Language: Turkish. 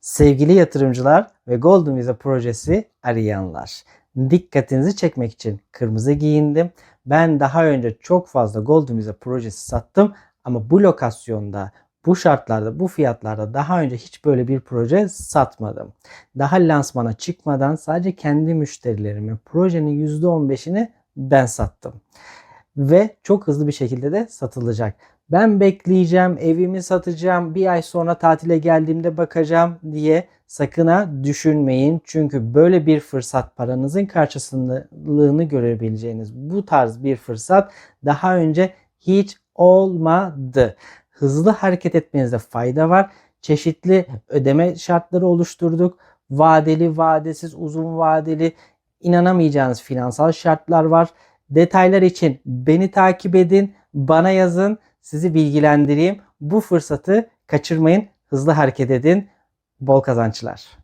Sevgili yatırımcılar ve Golden Visa projesi arayanlar. Dikkatinizi çekmek için kırmızı giyindim. Ben daha önce çok fazla Golden Visa projesi sattım ama bu lokasyonda, bu şartlarda, bu fiyatlarda daha önce hiç böyle bir proje satmadım. Daha lansmana çıkmadan sadece kendi müşterilerime projenin %15'ini ben sattım. Ve çok hızlı bir şekilde de satılacak. Ben bekleyeceğim, evimi satacağım, bir ay sonra tatile geldiğimde bakacağım diye sakın ha düşünmeyin. Çünkü böyle bir fırsat paranızın karşılığını görebileceğiniz bu tarz bir fırsat daha önce hiç olmadı. Hızlı hareket etmenizde fayda var. Çeşitli ödeme şartları oluşturduk. Vadeli, vadesiz, uzun vadeli inanamayacağınız finansal şartlar var. Detaylar için beni takip edin, bana yazın, sizi bilgilendireyim. Bu fırsatı kaçırmayın, hızlı hareket edin. Bol kazançlar.